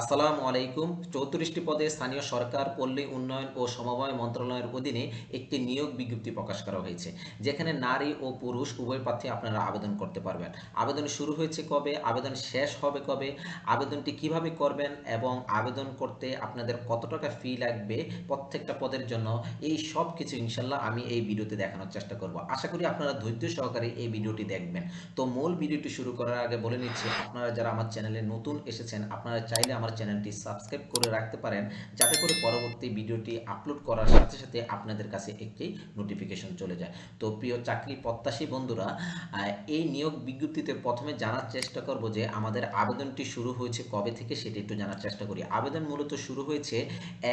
আসসালামু আলাইকুম। চৌত্রিশটি পদে স্থানীয় সরকার, পল্লী উন্নয়ন ও সমবায় মন্ত্রণালয়ের অধীনে একটি নিয়োগ বিজ্ঞপ্তি প্রকাশ করা হয়েছে, যেখানে নারী ও পুরুষ উভয় প্রার্থী আপনারা আবেদন করতে পারবেন। আবেদন শুরু হয়েছে কবে? আবেদন শেষ হবে কবে? আবেদনটি কীভাবে করবেন? এবং আবেদন করতে আপনাদের কত টাকা ফি লাগবে প্রত্যেকটা পদের জন্য? এই সব কিছু ইনশাল্লাহ আমি এই ভিডিওতে দেখানোর চেষ্টা করব। আশা করি আপনারা ধৈর্য সহকারে এই ভিডিওটি দেখবেন। তো মূল ভিডিওটি শুরু করার আগে বলে নিচ্ছি, আপনারা যারা আমার চ্যানেলে নতুন এসেছেন, আপনারা চাইলে আমার চ্যানেলটি সাবস্ক্রাইব করে রাখতে পারেন, যাতে করে পরবর্তী ভিডিওটি আপলোড করার সাথে সাথে আপনাদের কাছে একটি নোটিফিকেশন চলে যায়। তো প্রিয় চাকরি প্রত্যাশী বন্ধুরা এই নিয়োগ বিজ্ঞপ্তিতে প্রথমে জানার চেষ্টা করব যে আমাদের আবেদনটি শুরু হয়েছে কবে থেকে সেটি একটু জানার চেষ্টা করি। আবেদন মূলত শুরু হয়েছে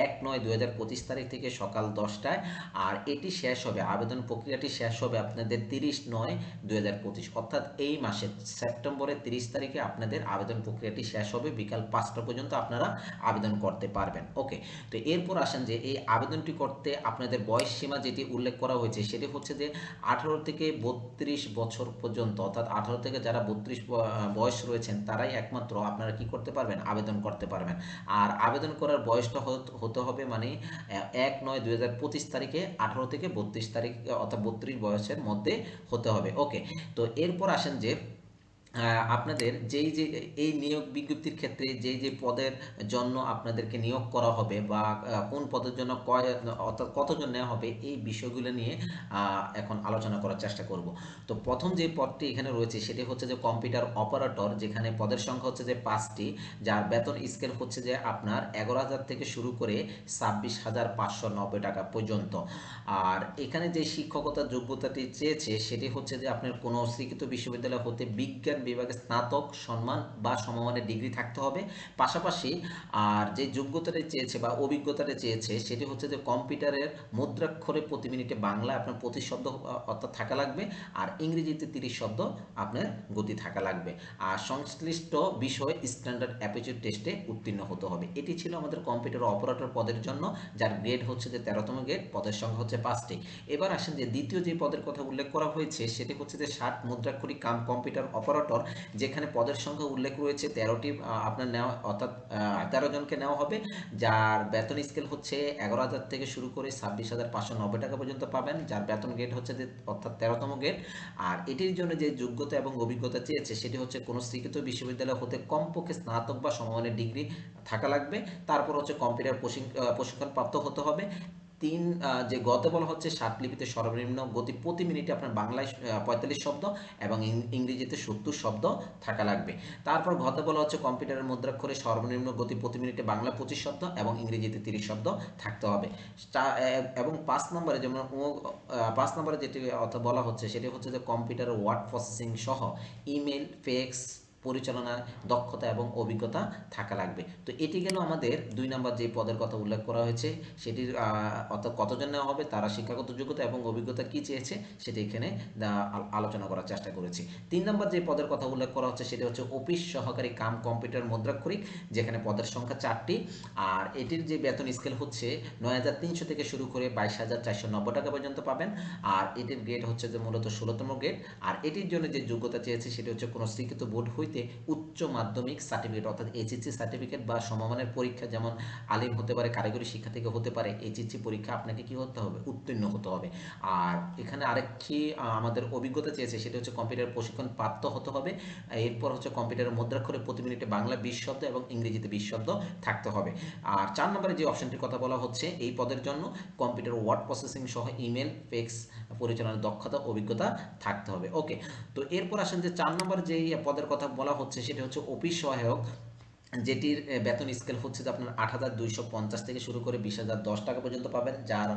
এক নয় পঁচিশ তারিখ থেকে সকাল দশটায়, আর এটি শেষ হবে, আবেদন প্রক্রিয়াটি শেষ হবে আপনাদের তিরিশ নয় পঁচিশ, অর্থাৎ এই মাসে সেপ্টেম্বরের তিরিশ তারিখে আপনাদের আবেদন প্রক্রিয়াটি শেষ হবে, বিকাল পাঁচটা পর্যন্ত আপনারা আবেদন করতে পারবেন। ওকে, তো এরপর আসেন যে এই আবেদনটি করতে আপনাদের বয়স সীমা যেটি উল্লেখ করা হয়েছে, সেটি হচ্ছে যে আঠারো থেকে বত্রিশ বছর পর্যন্ত, অর্থাৎ আঠারো থেকে যারা বত্রিশ বয়স রয়েছেন, তারাই একমাত্র আপনারা কি করতে পারবেন? আবেদন করতে পারবেন। আর আবেদন করার বয়সটা হত- হবে মানে এক নয় দুই হাজার পঁচিশ তারিখে আঠারো থেকে বত্রিশ তারিখ, অর্থাৎ বত্রিশ বয়সের মধ্যে হতে হবে। ওকে, তো এরপর আসেন যে আপনাদের যেই যে এই নিয়োগ বিজ্ঞপ্তির ক্ষেত্রে যেই যে পদের জন্য আপনাদেরকে নিয়োগ করা হবে বা কোন পদের জন্য কয়, অর্থাৎ কতজন নেওয়া হবে এই বিষয়গুলো নিয়ে এখন আলোচনা করার চেষ্টা করব। তো প্রথম যে পদটি এখানে রয়েছে সেটি হচ্ছে যে কম্পিউটার অপারেটর, যেখানে পদের সংখ্যা হচ্ছে যে পাঁচটি, যার বেতন স্কেল হচ্ছে যে আপনার এগারো হাজার থেকে শুরু করে ছাব্বিশ হাজার পাঁচশো নব্বই টাকা পর্যন্ত। আর এখানে যে শিক্ষকতার যোগ্যতাটি চেয়েছে সেটি হচ্ছে যে আপনার কোনো স্বীকৃত বিশ্ববিদ্যালয় হতে বিজ্ঞান বিভাগে স্নাতক, সম্মান বা সমমানের ডিগ্রি থাকতে হবে। পাশাপাশি আর যে যোগ্যতাটা চেয়েছে বা অভিজ্ঞতাটা চেয়েছে, সেটি হচ্ছে যে কম্পিউটারের মুদ্রাক্ষরে প্রতি মিনিটে বাংলা আপনার প্রতি শব্দ অর্থাৎ থাকা লাগবে আর ইংরেজিতে তিরিশ শব্দ আপনার গতি থাকা লাগবে। আর সংশ্লিষ্ট বিষয় স্ট্যান্ডার্ড অ্যাপিচিউড টেস্টে উত্তীর্ণ হতে হবে। এটি ছিল আমাদের কম্পিউটার অপারেটর পদের জন্য, যার গ্রেড হচ্ছে যে তেরোতম গ্রেড, পদের সংখ্যা হচ্ছে পাঁচটি। এবার আসেন যে দ্বিতীয় যে পদের কথা উল্লেখ করা হয়েছে, সেটি হচ্ছে যে ষাট মুদ্রাক্ষরী কাম কম্পিউটার অপারেটর যেখানে পদের সংখ্যা উল্লেখ রয়েছে তেরোটি আপনার নেওয়া, অর্থাৎ তেরো জনকে নেওয়া হবে, যার বেতন স্কেল হচ্ছে এগারো হাজার থেকে শুরু করে ছাব্বিশ হাজার পাঁচশো নব্বই টাকা পর্যন্ত পাবেন, যার বেতন গ্রেড হচ্ছে অর্থাৎ তেরোতম গ্রেড আর এটির জন্য যে যোগ্যতা এবং অভিজ্ঞতা চেয়েছে, সেটি হচ্ছে কোনো স্বীকৃত বিশ্ববিদ্যালয় হতে কমপক্ষে স্নাতক বা সমমানের ডিগ্রি থাকা লাগবে। তারপর হচ্ছে কম্পিউটার প্রশিক্ষণ প্রশিক্ষণপ্রাপ্ত হতে হবে। তিন যে গত বলা হচ্ছে ষাট লিপিতে সর্বনিম্ন গতি প্রতি মিনিটে আপনার বাংলায় পঁয়তাল্লিশ শব্দ এবং ইংরেজিতে সত্তর শব্দ থাকা লাগবে। তারপর গত বলা হচ্ছে কম্পিউটারের মুদ্রাক্ষরে সর্বনিম্ন গতি প্রতি মিনিটে বাংলা পঁচিশ শব্দ এবং ইংরেজিতে তিরিশ শব্দ থাকতে হবে। এবং পাঁচ নম্বরে যেমন পাঁচ নম্বরে যেটি বলা হচ্ছে সেটি হচ্ছে যে কম্পিউটার ওয়ার্ড প্রসেসিং সহ ইমেল, ফেক্স পরিচালনায় দক্ষতা এবং অভিজ্ঞতা থাকা লাগবে। তো এটি গেল আমাদের দুই নম্বর যে পদের কথা উল্লেখ করা হয়েছে, সেটির অর্থাৎ কতজন নেওয়া হবে, তারা শিক্ষাগত যোগ্যতা এবং অভিজ্ঞতা কি চেয়েছে, সেটি এখানে আলোচনা করার চেষ্টা করেছি। তিন নম্বর যে পদের কথা উল্লেখ করা হচ্ছে, সেটি হচ্ছে অফিস সহকারী কাম কম্পিউটার মুদ্রাক্ষরিক, যেখানে পদের সংখ্যা চারটি। আর এটির যে বেতন স্কেল হচ্ছে নয় হাজার তিনশো থেকে শুরু করে বাইশ হাজার চারশো নব্বই টাকা পর্যন্ত পাবেন। আর এটির গ্রেড হচ্ছে যে মূলত ষোলোতম গ্রেড আর এটির জন্য যে যোগ্যতা চেয়েছে, সেটি হচ্ছে কোনো স্বীকৃত বোর্ড হইতে উচ্চ মাধ্যমিক সার্টিফিকেট অর্থাৎ এইচএসসি সার্টিফিকেট বা সমমানের পরীক্ষা যেমন আলিম হতে পারে, কারিগরি শিক্ষা থেকে হতে পারে এইচএসসি পরীক্ষা আপনাকে কি হতে হবে? উত্তীর্ণ হতে হবে। আর এখানে আরেকটি আমাদের অভিজ্ঞতা চেয়েছে, সেটা হচ্ছে কম্পিউটার প্রশিক্ষণ প্রাপ্ত হতে হবে। এরপর হচ্ছে কম্পিউটারের মুদ্রাক্ষরে প্রতি মিনিটে বাংলা বিশ শব্দ এবং ইংরেজিতে বিশ শব্দ থাকতে হবে। আর চার নম্বরে যে অপশনটির কথা বলা হচ্ছে, এই পদের জন্য কম্পিউটার ওয়ার্ড প্রসেসিং সহ ইমেল ফেক্স পরিচালনার দক্ষতা, অভিজ্ঞতা থাকতে হবে। ওকে তো এরপর আসেন যে চার নম্বর যেই পদের কথা বলা হচ্ছে সেটা হচ্ছে অফিস সহায়ক যেটির বেতন স্কেল হচ্ছে যে আপনার আট হাজার দুইশো পঞ্চাশ থেকে শুরু করে বিশ হাজার দশ টাকা পর্যন্ত পাবেন, যার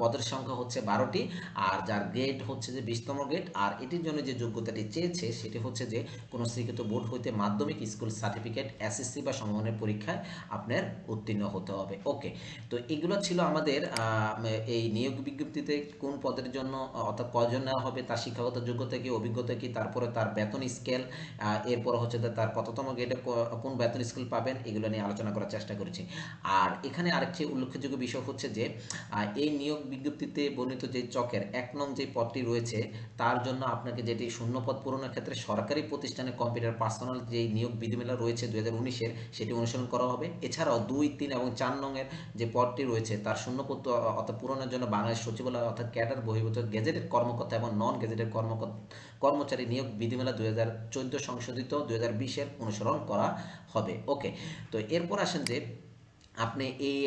পদের সংখ্যা হচ্ছে বারোটি, আর যার গ্রেড হচ্ছে যে বিশতম গ্রেড আর এটির জন্য যে যোগ্যতাটি চেয়েছে সেটি হচ্ছে যে কোনো স্বীকৃত বোর্ড হইতে মাধ্যমিক স্কুল সার্টিফিকেট এসএসসি বা সমমানের পরীক্ষায় আপনার উত্তীর্ণ হতে হবে। ওকে তো এগুলো ছিল আমাদের এই নিয়োগ বিজ্ঞপ্তিতে কোন পদের জন্য অর্থাৎ কজন নেওয়া হবে, তার শিক্ষাগত যোগ্যতা কি, অভিজ্ঞতা কি, তারপরে তার বেতন স্কেল এরপর হচ্ছে তার কততম গ্রেডে কোন বেতন স্কেল পাবেন, এগুলো নিয়ে আলোচনা করার চেষ্টা করেছি। আর এখানে আরেকটি উল্লেখযোগ্য বিষয় হচ্ছে যে এই নিয়োগ বিজ্ঞপ্তিতে বর্ণিত যে চকের এক নং যে পদটি রয়েছে, তার জন্য আপনাকে যেটি শূন্য পদ পূরণের ক্ষেত্রে সরকারি প্রতিষ্ঠানে কম্পিউটার পার্সোনাল যে নিয়োগ বিধিমালা রয়েছে দুই হাজার সেটি অনুসরণ করা হবে। এছাড়াও দুই, তিন এবং চার নংয়ের যে পদটি রয়েছে, তার শূন্য পদ অর্থাৎ পূরণের জন্য বাংলাদেশ সচিবালয় অর্থাৎ ক্যাডার, বহির্ভূত গেজেটেড কর্মকর্তা এবং নন গেজেটেড কর্মকর্তা, কর্মচারী নিয়োগ বিধিমালা দুই হাজার সংশোধিত দুই হাজার অনুসরণ করা হবে। ওকে তো এরপর আসেন যে আপনি এই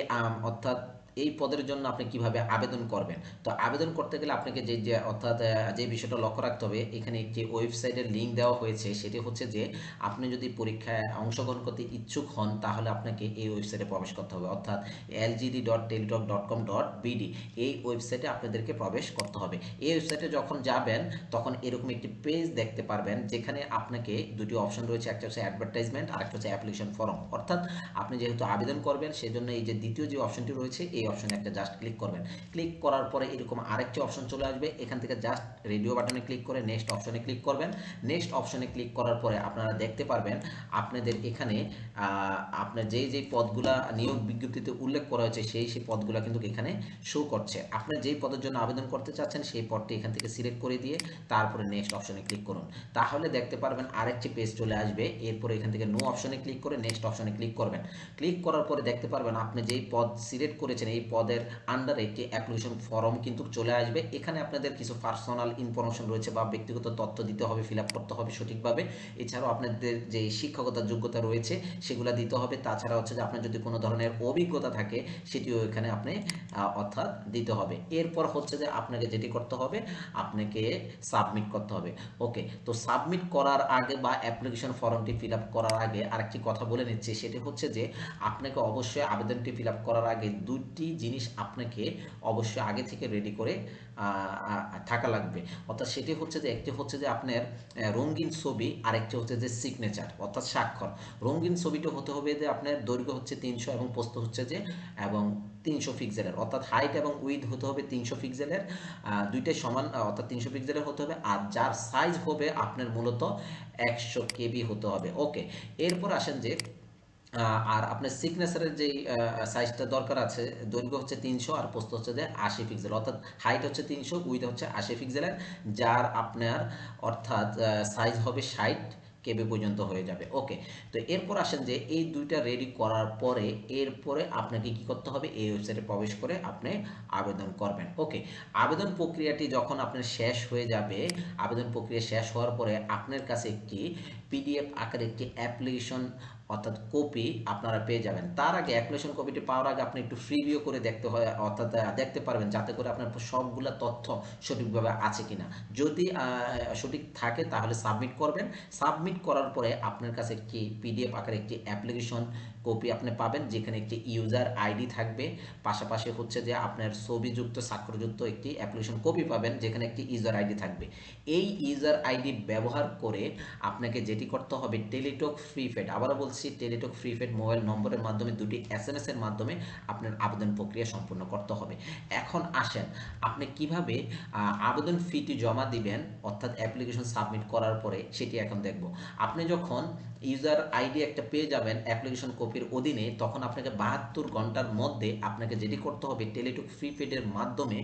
অর্থাৎ এই পদের জন্য আপনি কীভাবে আবেদন করবেন? তো আবেদন করতে গেলে আপনাকে যে যে, অর্থাৎ যে বিষয়টা লক্ষ্য রাখতে হবে, এখানে একটি ওয়েবসাইটের লিঙ্ক দেওয়া হয়েছে। সেটি হচ্ছে যে, আপনি যদি পরীক্ষায় অংশগ্রহণ করতে ইচ্ছুক হন, তাহলে আপনাকে এই ওয়েবসাইটে প্রবেশ করতে হবে। অর্থাৎ LGD dot Teletalk dot com dot BD এই ওয়েবসাইটে আপনাদেরকে প্রবেশ করতে হবে। এই ওয়েবসাইটে যখন যাবেন, তখন এরকম একটি পেজ দেখতে পারবেন, যেখানে আপনাকে দুটি অপশন রয়েছে। একটা হচ্ছে অ্যাডভার্টাইজমেন্ট আর একটা হচ্ছে অ্যাপ্লিকেশন ফর্ম অর্থাৎ, আপনি যেহেতু আবেদন করবেন, সেজন্য এই যে দ্বিতীয় যে অপশনটি রয়েছে, এই অপশনে একটা জাস্ট ক্লিক করবেন। ক্লিক করার পরে এরকম আরেকটি অপশন চলে আসবে। এখান থেকে জাস্ট রেডিও বাটনে ক্লিক করে নেক্সট অপশনে ক্লিক করবেন। নেক্সট অপশনে ক্লিক করার পরে আপনারা দেখতে পারবেন আপনাদের এখানে আপনার যেই যেই পদগুলা নিয়োগ বিজ্ঞপ্তিতে উল্লেখ করা হয়েছে, সেই সেই পদগুলা কিন্তু এখানে শো করছে। আপনি যেই পদের জন্য আবেদন করতে চাচ্ছেন, সেই পদটি এখান থেকে সিলেক্ট করে দিয়ে তারপরে নেক্সট অপশনে ক্লিক করুন। তাহলে দেখতে পারবেন আরেকটি পেজ চলে আসবে। এরপরে এখান থেকে নো অপশনে ক্লিক করে নেক্সট অপশনে ক্লিক করবেন। ক্লিক করার পরে দেখতে পারবেন আপনি যেই পদ সিলেক্ট করেছেন, এই পদের আন্ডারে একটি অ্যাপ্লিকেশন ফর্ম কিন্তু চলে আসবে। এখানে আপনাদের কিছু পার্সোনাল ইনফরমেশন রয়েছে বা ব্যক্তিগত তথ্য দিতে হবে ফিল করতে হবে সঠিকভাবে। এছাড়াও আপনাদের যে শিক্ষকতার যোগ্যতা রয়েছে, সেগুলো দিতে হবে। তাছাড়া হচ্ছে যে আপনার যদি কোনো ধরনের অভিজ্ঞতা থাকে, সেটিও এখানে আপনি অর্থাৎ দিতে হবে। এরপর হচ্ছে যে আপনাকে যেটি করতে হবে, আপনাকে সাবমিট করতে হবে। ওকে তো সাবমিট করার আগে বা অ্যাপ্লিকেশন ফর্মটি ফিল করার আগে আরেকটি কথা বলে নিচ্ছি। সেটি হচ্ছে যে, আপনাকে অবশ্যই আবেদনটি ফিল করার আগে দুটি জিনিস আপনাকে অবশ্যই আগে থেকে রেডি করে থাকা লাগবে। অর্থাৎ সেটি হচ্ছে যে, একটি হচ্ছে যে আপনার রঙিন ছবি, আরেকটি হচ্ছে যে সিগনেচার অর্থাৎ স্বাক্ষর। রঙিন ছবিটা হতে হবে যে আপনার দৈর্ঘ্য হচ্ছে তিনশো এবং পোস্ত হচ্ছে যে, এবং তিনশো পিক্সেলের অর্থাৎ হাইট এবং উইথ হতে হবে তিনশো পিক্সেলের দুইটাই সমান অর্থাৎ তিনশো পিক্সেলের হতে হবে। আর যার সাইজ হবে আপনার মূলত একশো কেবি হতে হবে। ওকে এরপর আসেন যে আর আপনার সিগনেচারের যেই সাইজটা দরকার আছে, দৈর্ঘ্য হচ্ছে তিনশো আর পোস্ত হচ্ছে যে আশি পিক্সেল অর্থাৎ হাইট হচ্ছে তিনশো উইথ হচ্ছে আশি পিক্সেলের যার আপনার অর্থাৎ সাইজ হবে ষাট কেবে পর্যন্ত হয়ে যাবে। ওকে তো এরপর আসেন যে এই দুইটা রেডি করার পরে, এরপরে আপনাকে কি করতে হবে? এই ওয়েবসাইটে প্রবেশ করে আপনি আবেদন করবেন। ওকে আবেদন প্রক্রিয়াটি যখন আপনার শেষ হয়ে যাবে, আবেদন প্রক্রিয়া শেষ হওয়ার পরে আপনার কাছে একটি পিডিএফ আকারে একটি অ্যাপ্লিকেশন অর্থাৎ কপি আপনারা পেয়ে যাবেন। তার আগে অ্যাপ্লিকেশন কপিটি পাওয়ার আগে আপনি একটু ফ্রিভিউ করে দেখতে হয়, অর্থাৎ দেখতে পারবেন যাতে করে আপনার সবগুলা তথ্য সঠিকভাবে আছে কিনা। যদি সঠিক থাকে তাহলে সাবমিট করবেন। সাবমিট করার পরে আপনার কাছে একটি পিডিএফ আকারে একটি অ্যাপ্লিকেশন কপি আপনি পাবেন, যেখানে একটি ইউজার আইডি থাকবে। পাশাপাশি হচ্ছে যে আপনার ছবিযুক্ত, স্বাক্ষরযুক্ত একটি অ্যাপ্লিকেশন কপি পাবেন, যেখানে একটি ইউজার আইডি থাকবে। এই ইউজার আইডি ব্যবহার করে আপনাকে যেটি করতে হবে টেলিটক ফ্রি ফেড আবারও বলছি টেলিটক ফ্রি ফেড মোবাইল নম্বরের মাধ্যমে দুটি এস এম এর মাধ্যমে আপনার আবেদন প্রক্রিয়া সম্পূর্ণ করতে হবে। এখন আসেন, আপনি কীভাবে আবেদন ফিটি জমা দিবেন, অর্থাৎ অ্যাপ্লিকেশন সাবমিট করার পরে সেটি এখন দেখব। আপনি যখন ইউজার আইডি একটা পেয়ে যাবেন অ্যাপ্লিকেশন কপির অধীনে, তখন আপনাকে বাহাত্তর ঘণ্টার মধ্যে আপনাকে যেটি করতে হবে টেলিটক ফ্রি পেডের মাধ্যমে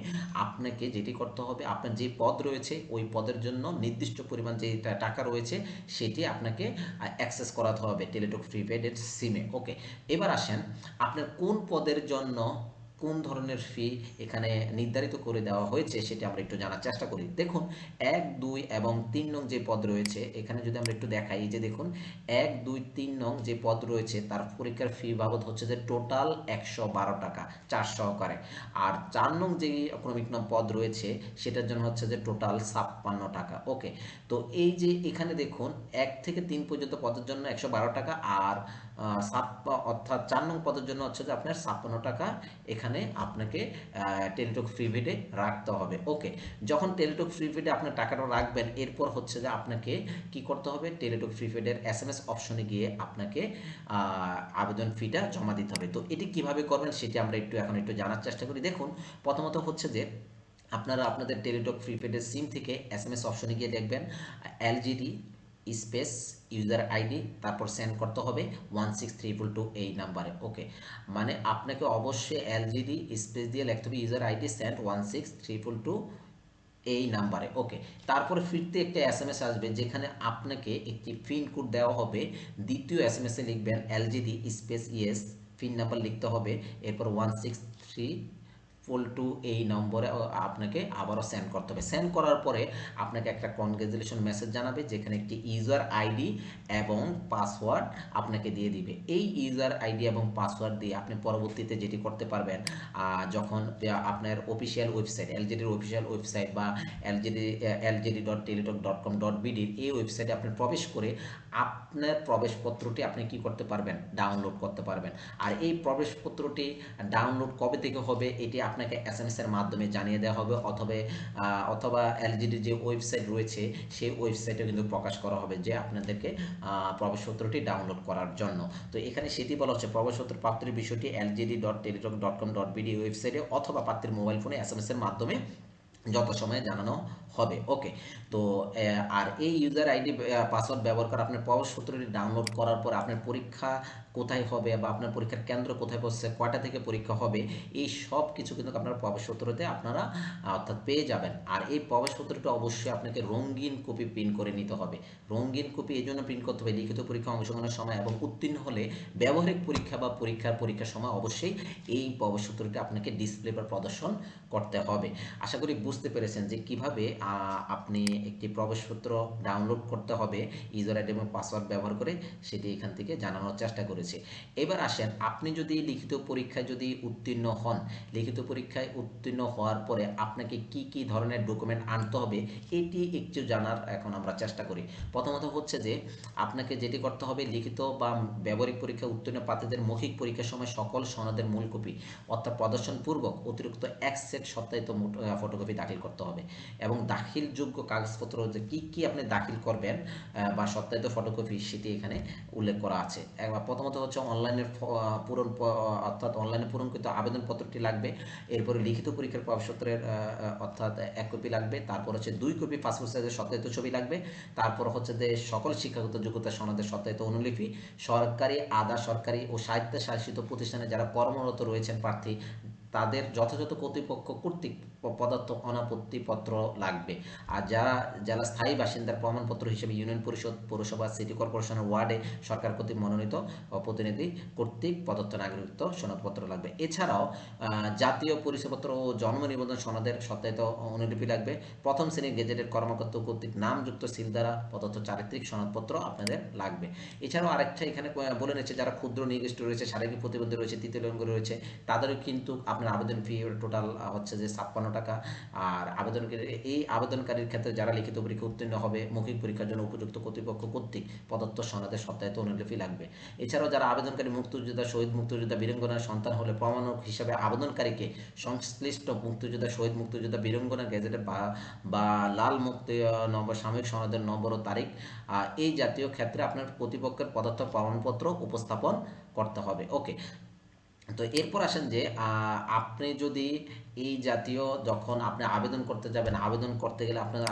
আপনাকে যেটি করতে হবে, আপনার যে পদ রয়েছে, ওই পদের জন্য নির্দিষ্ট পরিমাণ যে টাকা রয়েছে, সেটি আপনাকে অ্যাক্সেস করাতে হবে টেলিটক ফ্রি পেডের সিমে ওকে এবার আসেন আপনার কোন পদের জন্য কোন ধরনের ফি এখানে নির্ধারিত করে দেওয়া হয়েছে সেটা আমরা একটু জানার চেষ্টা করি। দেখুন, এক, দুই এবং তিন নং যে পদ রয়েছে, এখানে যদি আমরা একটু দেখাই যে দেখুন, এক, দুই, তিন নং যে পদ রয়েছে, তার পরীক্ষার ফি বাবদ হচ্ছে যে টোটাল একশো বারো টাকা, চার সহকারে। আর চার নং যে ক্রমিক নং পদ রয়েছে, সেটার জন্য হচ্ছে যে টোটাল ছাপ্পান্ন টাকা। ওকে, তো এই যে এখানে দেখুন, এক থেকে তিন পর্যন্ত পদের জন্য একশো বারো টাকা, আর অর্থাৎ চার নং পদের জন্য হচ্ছে যে আপনার ছাপ্পান্ন টাকা এখানে আপনাকে টেলিটক ফ্রি ভিডে রাখতে হবে। ওকে যখন টেলিটক ফ্রি ভিডে আপনার টাকাটা রাখবেন, এরপর হচ্ছে যে আপনাকে কি করতে হবে? টেলিটক ফ্রি ভিডের এস এম এস অপশনে গিয়ে আপনাকে আবেদন ফিটা জমা দিতে হবে। তো এটি কীভাবে করবেন সেটি আমরা একটু এখন একটু জানার চেষ্টা করি। দেখুন, প্রথমত হচ্ছে যে আপনারা আপনাদের টেলিটক প্রিপেডের সিম থেকে এস এম এস অপশনে গিয়ে দেখবেন এলজিডি স্পেস, ইউজার আইডি, তারপর সেন্ড করতে হবে ওয়ান সিক্স ট্রিপল টু এই নাম্বারে, ওকে? মানে আপনাকে অবশ্যই এলজিডি, স্পেস দিয়ে লিখতে হবে user ID send one six triple two এই নাম্বারে, ওকে? তারপরে ফিরতে একটা এস এম এস আসবে যেখানে আপনাকে একটি পিন কোড দেওয়া হবে, দ্বিতীয় এস এম এসে লিখবেন LGD space ES, pin number লিখতে হবে, এরপর one six three full two এই নম্বরে আপনাকে আবারও সেন্ড করতে হবে। সেন্ড করার পরে আপনাকে একটা কনগ্রেচুলেশন মেসেজ জানাবে, যেখানে একটি ইউজার আইডি এবং পাসওয়ার্ড আপনাকে দিয়ে দিবে। এই ইউজার আইডি এবং পাসওয়ার্ড দিয়ে আপনি পরবর্তীতে যেটি করতে পারবেন যখন আপনার অফিসিয়াল ওয়েবসাইট এলজিডির অফিসিয়াল ওয়েবসাইট বা LGD LGD dot Teletalk dot com dot বিডির এই ওয়েবসাইটে আপনি প্রবেশ করে আপনার প্রবেশপত্রটি আপনি কি করতে পারবেন? ডাউনলোড করতে পারবেন। আর এই প্রবেশপত্রটি ডাউনলোড কবে থেকে হবে, এটি আপনাকে এস এম এর মাধ্যমে জানিয়ে দেওয়া হবে অথবা অথবা এলজিডির যে ওয়েবসাইট রয়েছে, সেই ওয়েবসাইটে কিন্তু প্রকাশ করা হবে যে আপনাদেরকে প্রবেশপত্রটি ডাউনলোড করার জন্য। তো এখানে সেটি বলা হচ্ছে প্রবেশপত্র প্রাপ্তির বিষয়টি LGD dot Teletalk dot com dot BD ওয়েবসাইটে অথবা প্রাপ্তির মোবাইল ফোনে এস এম এস এর মাধ্যমে যত সময়ে জানানো হবে। ওকে তো আর এই ইউজার আইডি পাসওয়ার্ড ব্যবহার করে, আপনার প্রবেশপত্রটি ডাউনলোড করার পর আপনার পরীক্ষা কোথায় হবে বা আপনার পরীক্ষার কেন্দ্র কোথায় বসছে কয়টা থেকে পরীক্ষা হবে, এই সব কিছু কিন্তু আপনার প্রবেশপত্রতে আপনারা অর্থাৎ পেয়ে যাবেন। আর এই প্রবেশপত্রটা অবশ্যই আপনাকে রঙিন কপি প্রিন্ট করে নিতে হবে। রঙিন কপি এই জন্য প্রিন্ট করতে হবে, লিখিত পরীক্ষা অংশগ্রহণের সময় এবং উত্তীর্ণ হলে ব্যবহারিক পরীক্ষা বা পরীক্ষার পরীক্ষার সময় অবশ্যই এই প্রবেশপত্রটি আপনাকে ডিসপ্লে বা প্রদর্শন করতে হবে। আশা করি বুঝতে পেরেছেন যে কীভাবে আপনি একটি প্রবেশপত্র ডাউনলোড করতে হবে ইউজার আইডি এবং পাসওয়ার্ড ব্যবহার করে সেটি এখান থেকে জানানোর চেষ্টা করেছে। এবার আসেন, আপনি যদি লিখিত পরীক্ষায় যদি উত্তীর্ণ হন, লিখিত পরীক্ষায় উত্তীর্ণ হওয়ার পরে আপনাকে কি কি ধরনের ডকুমেন্ট আনতে হবে, এটি একটু জানার এখন আমরা চেষ্টা করি। প্রথমত হচ্ছে যে, আপনাকে যেটি করতে হবে, লিখিত বা ব্যবহারিক পরীক্ষা উত্তীর্ণ প্রার্থীদের মৌখিক পরীক্ষার সময় সকল সনদের মূল কপি, অর্থাৎ প্রদর্শনপূর্বক অতিরিক্ত এক সেট সত্যায়িত ফটোকপি দাখিল করতে হবে। এবং দাখিলযোগ্য কাগজপত্র যে কী কী আপনি দাখিল করবেন বা সত্যায়িত ফটোকপি সেটি এখানে উল্লেখ করা আছে। একবার প্রথমত হচ্ছে অনলাইনের পূরণ অর্থাৎ অনলাইনে পূরণকৃত আবেদনপত্রটি লাগবে। এরপরে লিখিত পরীক্ষার প্রবেশপত্রের অর্থাৎ এক কপি লাগবে। তারপর হচ্ছে দুই কপি পাসপোর্ট সাইজের সত্যায়িত ছবি লাগবে। তারপর হচ্ছে যে সকল শিক্ষাগত যোগ্যতা সনদের সত্যায়িত অনুলিপি, সরকারি, আধা সরকারি ও স্বায়ত্তশাসিত প্রতিষ্ঠানে যারা কর্মরত রয়েছেন প্রার্থী তাদের যথাযথ কর্তৃপক্ষ কর্তৃক পদার্থ অনাপত্তিপত্র লাগবে। আর যারা যারা স্থায়ী বাসিন্দার প্রমাণপত্র হিসেবে ইউনিয়ন পরিষদ, পৌরসভা, সিটি কর্পোরেশনের ওয়ার্ডে সরকার কর্তৃক মনোনীত প্রতিনিধি কর্তৃক প্রদত্ত নাগরিকত্ব সনদপত্র লাগবে। এছাড়াও জাতীয় পরিচয়পত্র ও জন্ম নিবন্ধন সনদের সত্যায়িত অনুলিপি লাগবে। প্রথম শ্রেণির গেজেটের কর্মকর্তা কর্তৃক নামযুক্ত সিল দ্বারা প্রদত্ত চারিত্রিক সনদপত্র আপনাদের লাগবে। এছাড়াও আরেকটা এখানে বলে নিচ্ছে, যারা ক্ষুদ্র, নির্দিষ্ট রয়েছে, শারীরিক প্রতিবন্ধী রয়েছে, তৃতীয় লিঙ্গ রয়েছে, তাদেরও কিন্তু আপনার আবেদন ফি টোটাল হচ্ছে যে ছাপ্পান্ন টাকা। আর আবেদনকারী, এই আবেদনকারীর ক্ষেত্রে যারা লিখিত পরীক্ষা উত্তীর্ণ হবে, মৌখিক পরীক্ষার জন্য উপযুক্ত কর্তৃপক্ষ কর্তৃক প্রদত্ত সনদের সত্যায়িত অনুলিপি লাগবে। এছাড়াও যারা আবেদনকারী মুক্তিযোদ্ধা, শহীদ মুক্তিযোদ্ধা, বীরঙ্গনার সন্তান হলে প্রমাণক হিসাবে আবেদনকারীকে সংশ্লিষ্ট মুক্তিযোদ্ধা, শহীদ মুক্তিযোদ্ধা বীরঙ্গনার গেজেটে বা বা লাল মুক্তি নম্বর সাময়িক সনদের নম্বর ও তারিখ এই জাতীয় ক্ষেত্রে আপনার প্রতিপক্ষের পদার্থ প্রমাণপত্র উপস্থাপন করতে হবে। ওকে তো এরপর আসেন যে আপনি যদি এই জাতীয় যখন আপনি আবেদন করতে যাবেন, আবেদন করতে গেলে আপনার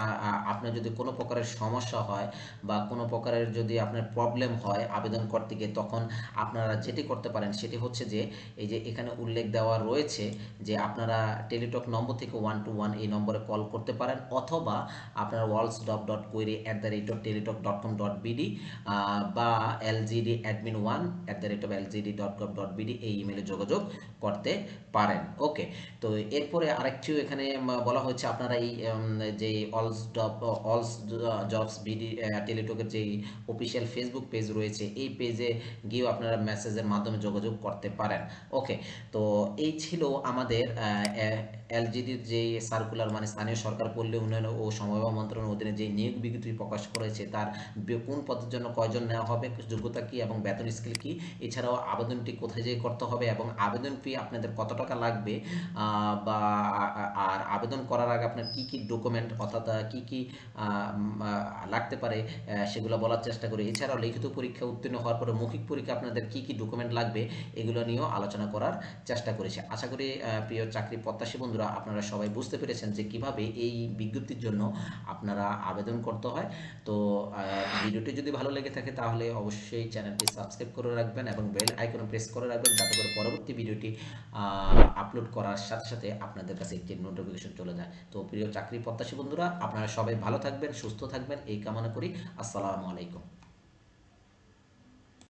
আপনার যদি কোনো প্রকারের সমস্যা হয় বা কোনো প্রকারের যদি আপনার প্রবলেম হয় আবেদন করতে গিয়ে, তখন আপনারা যেটি করতে পারেন সেটি হচ্ছে যে, এই যে এখানে উল্লেখ দেওয়া রয়েছে যে, আপনারা টেলিটক নম্বর থেকে ওয়ান টু ওয়ান এই নম্বরে কল করতে পারেন অথবা আপনারা walls dot dot query at the rate of Teletalk dot com dot BD বা LGD admin one at the rate of LGD dot com dot BD এই ইমেলে যোগাযোগ করতে পারেন। ওকে, তো এরপরে আরেকটিও এখানে বলা হয়েছে, আপনারা এই যে অলস অলস জবস বিডি টেলিটকের যে অফিসিয়াল ফেসবুক পেজ রয়েছে, এই পেজে গিয়েও আপনারা মেসেজের মাধ্যমে যোগাযোগ করতে পারেন। ওকে, তো এই ছিল আমাদের এলজিডির যে সার্কুলার মানে স্থানীয় সরকার পল্লী উন্নয়ন ও সমবায় মন্ত্রণালয়ের অধীনে যে নিয়োগ বিজ্ঞপ্তি প্রকাশ করেছে, তার কোন পদের জন্য কয়জন নেওয়া হবে, যোগ্যতা কি এবং বেতন স্কেল কি, এছাড়াও আবেদনটি কোথায় যেয়ে করতে হবে এবং আবেদন ফি আপনাদের কত টাকা লাগবে বা, আর আবেদন করার আগে আপনার কি কি ডকুমেন্ট অর্থাৎ কি কি লাগতে পারে সেগুলো বলার চেষ্টা করি। এছাড়াও লিখিত পরীক্ষা উত্তীর্ণ হওয়ার পরে মৌখিক পরীক্ষা আপনাদের কি কি ডকুমেন্ট লাগবে, এগুলো নিয়েও আলোচনা করার চেষ্টা করেছি। আশা করি প্রিয় চাকরি প্রত্যাশী বন্ধুরা, আপনারা সবাই বুঝতে পেরেছেন যে কীভাবে এই বিজ্ঞপ্তির জন্য আপনারা আবেদন করতে হয়। তো ভিডিওটি যদি ভালো লেগে থাকে তাহলে অবশ্যই চ্যানেলটি সাবস্ক্রাইব করে রাখবেন এবং বেল আইকনে প্রেস করে রাখবেন যাতে করে পরবর্তী ভিডিওটি আপলোড করার সাথে সাথে আপনাদের কাছে একটি নোটিফিকেশন চলে যায়। তো প্রিয় চাকরি প্রত্যাশী বন্ধুরা, আপনারা সবাই ভালো থাকবেন, সুস্থ থাকবেন, এই কামনা করি। আসসালামু আলাইকুম।